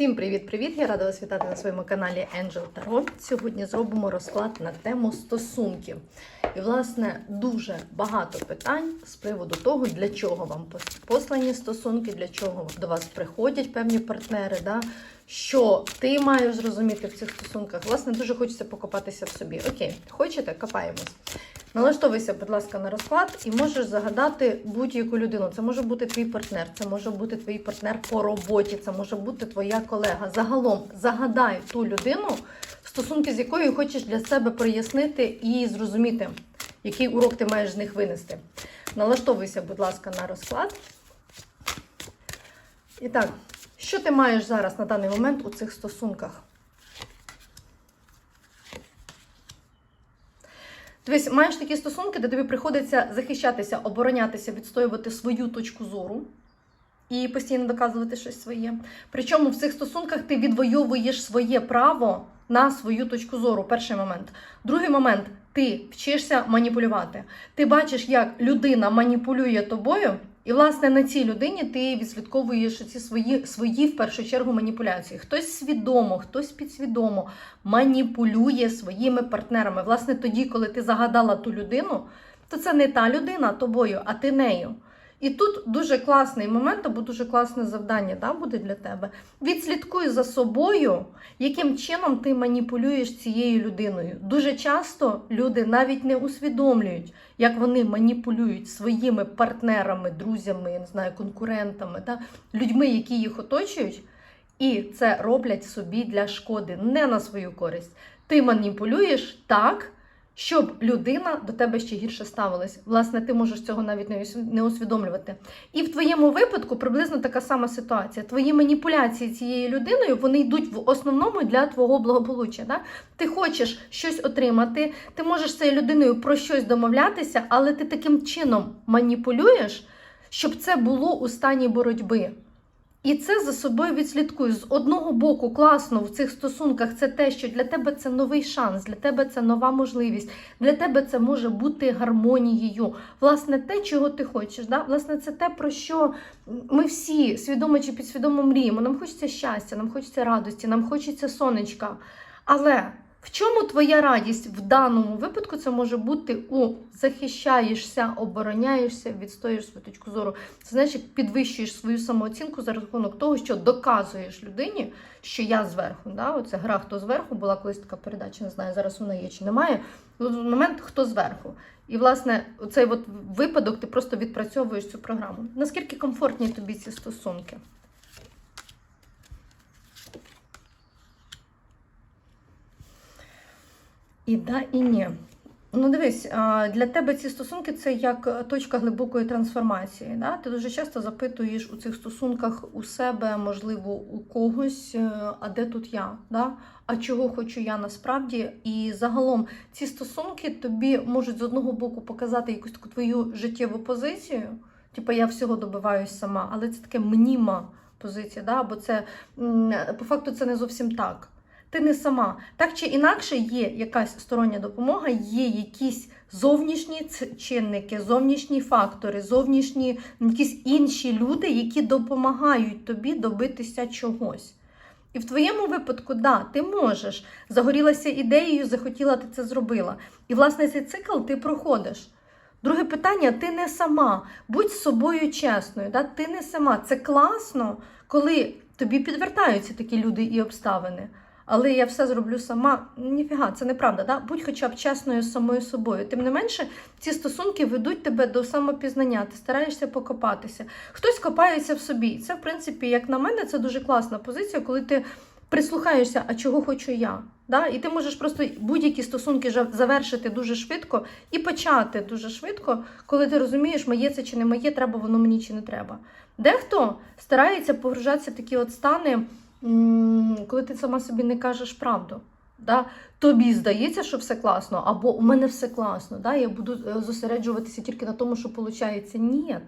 Всім привіт-привіт! Я рада вас вітати на своєму каналі Angel Tarot. Сьогодні зробимо розклад на тему стосунків. І, власне, дуже багато питань з приводу того, для чого вам послані стосунки, для чого до вас приходять певні партнери, да? що ти маєш зрозуміти в цих стосунках. Власне, дуже хочеться покопатися в собі. Окей, хочете? Копаємось. Налаштовуйся, будь ласка, на розклад і можеш загадати будь-яку людину. Це може бути твій партнер, це може бути твій партнер по роботі, це може бути твоя колега. Загалом загадай ту людину, стосунки з якою хочеш для себе прояснити і зрозуміти, який урок ти маєш з них винести. Налаштовуйся, будь ласка, на розклад. І так, що ти маєш зараз на даний момент у цих стосунках? Тобто маєш такі стосунки, де тобі приходиться захищатися, оборонятися, відстоювати свою точку зору і постійно доказувати щось своє. Причому в цих стосунках ти відвоюєш своє право на свою точку зору. Перший момент. Другий момент ти вчишся маніпулювати. Ти бачиш, як людина маніпулює тобою. І, власне, на цій людині ти відслідковуєш ці свої, свої в першу чергу маніпуляції. Хтось свідомо, хтось підсвідомо маніпулює своїми партнерами. Власне, тоді, коли ти загадала ту людину, то це не та людина тобою, а ти нею. І тут дуже класний момент, або дуже класне завдання да, буде для тебе. Відслідкуй за собою, яким чином ти маніпулюєш цією людиною. Дуже часто люди навіть не усвідомлюють, як вони маніпулюють своїми партнерами, друзями, я не знаю, конкурентами, да, людьми, які їх оточують, і це роблять собі для шкоди, не на свою користь. Ти маніпулюєш так щоб людина до тебе ще гірше ставилась. Власне, ти можеш цього навіть не усвідомлювати. І в твоєму випадку приблизно така сама ситуація. Твої маніпуляції цією людиною вони йдуть в основному для твого благополуччя. Да? Ти хочеш щось отримати, ти можеш з цією людиною про щось домовлятися, але ти таким чином маніпулюєш, щоб це було у стані боротьби. І це за собою відслідкую. З одного боку, класно в цих стосунках це те, що для тебе це новий шанс, для тебе це нова можливість, для тебе це може бути гармонією. Власне, те, чого ти хочеш. Да? Власне, це те, про що ми всі свідомо чи підсвідомо мріємо. Нам хочеться щастя, нам хочеться радості, нам хочеться сонечка. Але. В чому твоя радість в даному випадку це може бути у захищаєшся, обороняєшся, відстоїш свою точку зору. Це значить, підвищуєш свою самооцінку за рахунок того, що доказуєш людині, що я зверху. Да? Оце гра хто зверху була колись така передача, не знаю, зараз вона є чи немає. Момент хто зверху. І, власне, цей от випадок ти просто відпрацьовуєш цю програму. Наскільки комфортні тобі ці стосунки? І да, і ні. Ну, дивись, для тебе ці стосунки це як точка глибокої трансформації. Да? Ти дуже часто запитуєш у цих стосунках у себе, можливо, у когось, е, а де тут я? Да? А чого хочу я насправді? І загалом ці стосунки тобі можуть з одного боку показати якусь таку твою життєву позицію. Типу, я всього добиваюсь сама, але це таке мніма позиція, да? бо це по факту це не зовсім так. Ти не сама. Так чи інакше є якась стороння допомога, є якісь зовнішні чинники, зовнішні фактори, зовнішні якісь інші люди, які допомагають тобі добитися чогось. І в твоєму випадку, да, ти можеш. Загорілася ідеєю, захотіла, ти це зробила. І, власне, цей цикл ти проходиш. Друге питання: ти не сама. Будь з собою чесною. Да? Ти не сама. Це класно, коли тобі підвертаються такі люди і обставини але я все зроблю сама. Ніфіга, це неправда. Да? Будь хоча б чесною самою собою. Тим не менше, ці стосунки ведуть тебе до самопізнання, ти стараєшся покопатися. Хтось копається в собі. Це, в принципі, як на мене, це дуже класна позиція, коли ти прислухаєшся, а чого хочу я. Да? І ти можеш просто будь-які стосунки завершити дуже швидко і почати дуже швидко, коли ти розумієш, моє це чи не моє, треба воно мені чи не треба. Дехто старається погружатися в такі от стани коли ти сама собі не кажеш правду. Да? Тобі здається, що все класно, або у мене все класно. Да? Я буду е, зосереджуватися тільки на тому, що виходить. Ні.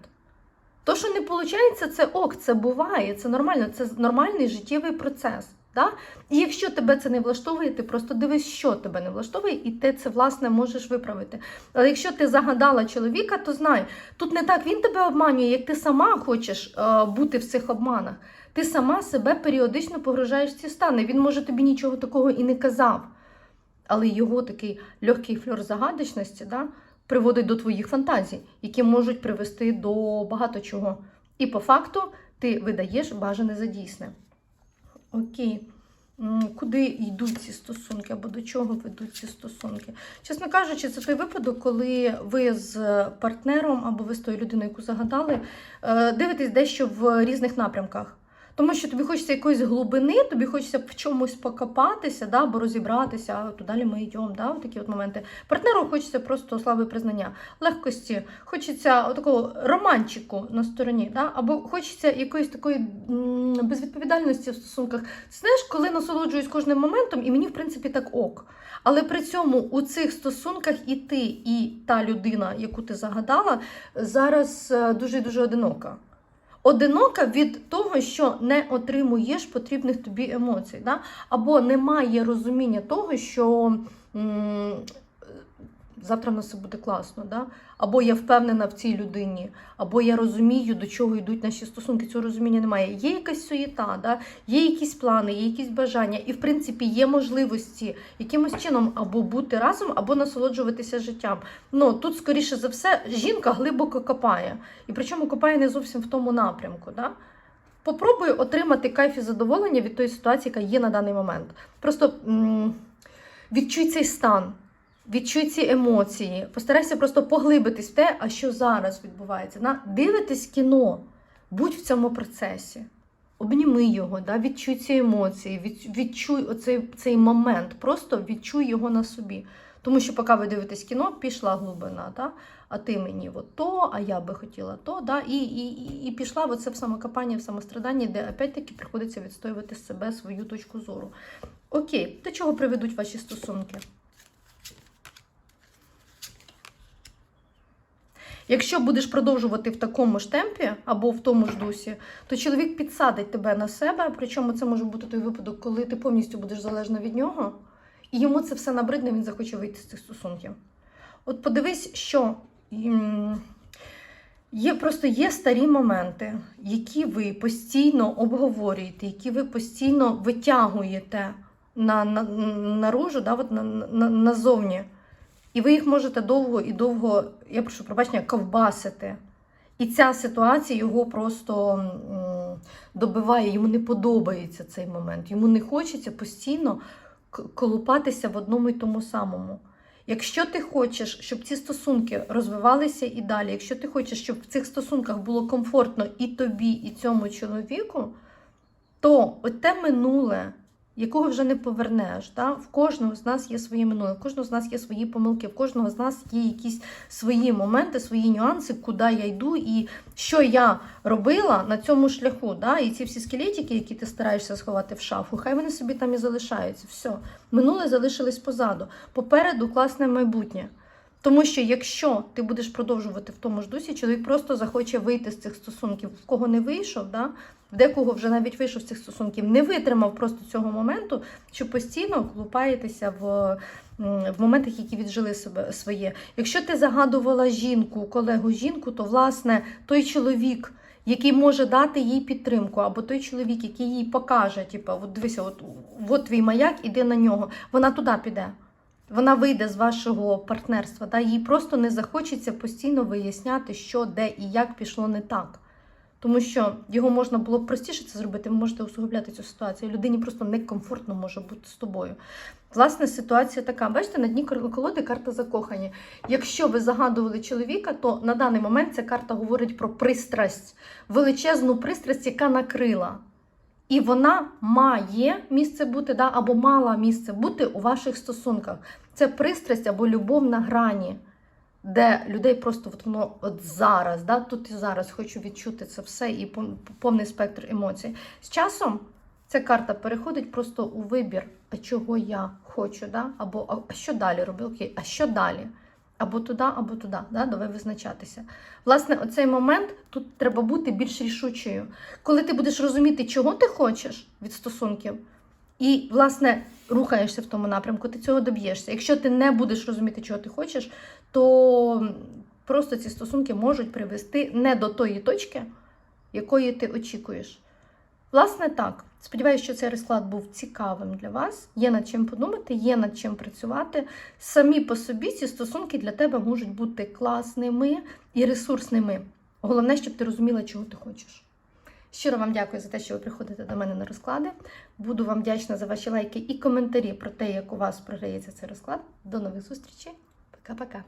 То, що не виходить, це ок, це буває, це нормально, це нормальний життєвий процес. Да? І якщо тебе це не влаштовує, ти просто дивись, що тебе не влаштовує, і ти це, власне, можеш виправити. Але якщо ти загадала чоловіка, то знай, тут не так він тебе обманює, як ти сама хочеш е, бути в цих обманах. Ти сама себе періодично погружаєш в ці стани. Він може тобі нічого такого і не казав. Але його такий легкий фльор загадочності да, приводить до твоїх фантазій, які можуть привести до багато чого. І по факту ти видаєш бажане за дійсне. Окей. Куди йдуть ці стосунки або до чого ведуть ці стосунки? Чесно кажучи, це той випадок, коли ви з партнером або ви з тою людиною, яку загадали, е, дивитесь дещо в різних напрямках. Тому що тобі хочеться якоїсь глибини, тобі хочеться в чомусь покопатися, да, або розібратися, а то далі ми йдемо, да, такі от моменти. Партнеру хочеться просто слави признання, легкості, хочеться такого романчику на стороні, да, або хочеться якоїсь такої безвідповідальності в стосунках. Ти знаєш, коли насолоджуюсь кожним моментом, і мені, в принципі, так ок. Але при цьому у цих стосунках і ти, і та людина, яку ти загадала, зараз е, дуже дуже одинока. Одинока від того, що не отримуєш потрібних тобі емоцій, да? або немає розуміння того, що завтра в нас буде класно, да? або я впевнена в цій людині, або я розумію, до чого йдуть наші стосунки. Цього розуміння немає. Є якась суєта, да? є якісь плани, є якісь бажання, і в принципі є можливості якимось чином або бути разом, або насолоджуватися життям. Ну тут, скоріше за все, жінка глибоко копає. І причому копає не зовсім в тому напрямку. Да? Попробуй отримати кайф і задоволення від тої ситуації, яка є на даний момент. Просто м- відчуй цей стан, відчуй ці емоції, постарайся просто поглибитись в те, а що зараз відбувається. На, дивитись кіно, будь в цьому процесі. Обніми його, да? відчуй ці емоції, від, відчуй оцей цей момент, просто відчуй його на собі. Тому що, поки ви дивитесь кіно, пішла глибина, да? а ти мені от то, а я би хотіла то, да? і, і, і, пішла оце в самокопання, в самостраданні, де опять-таки приходиться відстоювати себе, свою точку зору. Окей, до чого приведуть ваші стосунки? Якщо будеш продовжувати в такому ж темпі або в тому ж дусі, то чоловік підсадить тебе на себе. Причому це може бути той випадок, коли ти повністю будеш залежна від нього, і йому це все набридне, він захоче вийти з цих стосунків. От подивись, що є просто є старі моменти, які ви постійно обговорюєте, які ви постійно витягуєте на, на, наружу, да, от на, на, назовні. І ви їх можете довго і довго, я прошу пробачення, ковбасити. І ця ситуація його просто добиває, йому не подобається цей момент. Йому не хочеться постійно колупатися в одному і тому самому. Якщо ти хочеш, щоб ці стосунки розвивалися і далі, якщо ти хочеш, щоб в цих стосунках було комфортно і тобі, і цьому чоловіку, то оте минуле, якого вже не повернеш. Да? В кожного з нас є своє минуле, в кожного з нас є свої помилки, в кожного з нас є якісь свої моменти, свої нюанси, куди я йду і що я робила на цьому шляху. Да? І ці всі скелетики, які ти стараєшся сховати в шафу, хай вони собі там і залишаються. Все. Минуле залишилось позаду. Попереду класне майбутнє. Тому що якщо ти будеш продовжувати в тому ж дусі, чоловік просто захоче вийти з цих стосунків, в кого не вийшов, да? декого вже навіть вийшов з цих стосунків, не витримав просто цього моменту, що постійно клупаєтеся в, в моментах, які віджили себе своє. Якщо ти загадувала жінку, колегу жінку, то власне той чоловік. Який може дати їй підтримку, або той чоловік, який їй покаже, типу, от дивися, от, от твій маяк, іди на нього. Вона туди піде. Вона вийде з вашого партнерства. Да? Їй просто не захочеться постійно виясняти, що, де і як пішло не так. Тому що його можна було б простіше це зробити, ви можете усугубляти цю ситуацію. Людині просто некомфортно може бути з тобою. Власне, ситуація така. Бачите, на дні колоди карта закохані. Якщо ви загадували чоловіка, то на даний момент ця карта говорить про пристрасть, величезну пристрасть, яка накрила. І вона має місце бути, да, або мала місце бути у ваших стосунках. Це пристрасть або любов на грані, де людей просто от воно от зараз, да, тут і зараз хочу відчути це все і повний спектр емоцій. З часом ця карта переходить просто у вибір, а чого я хочу, да? або а- що далі роблю? Окей, а що далі? Або туди, або туди, да? давай визначатися. Власне, оцей момент тут треба бути більш рішучою. Коли ти будеш розуміти, чого ти хочеш від стосунків, і, власне, рухаєшся в тому напрямку, ти цього доб'єшся. Якщо ти не будеш розуміти, чого ти хочеш, то просто ці стосунки можуть привести не до тої точки, якої ти очікуєш. Власне, так. Сподіваюся, що цей розклад був цікавим для вас. Є над чим подумати, є над чим працювати. Самі по собі ці стосунки для тебе можуть бути класними і ресурсними. Головне, щоб ти розуміла, чого ти хочеш. Щиро вам дякую за те, що ви приходите до мене на розклади. Буду вам вдячна за ваші лайки і коментарі про те, як у вас програється цей розклад. До нових зустрічей. Пока-пока.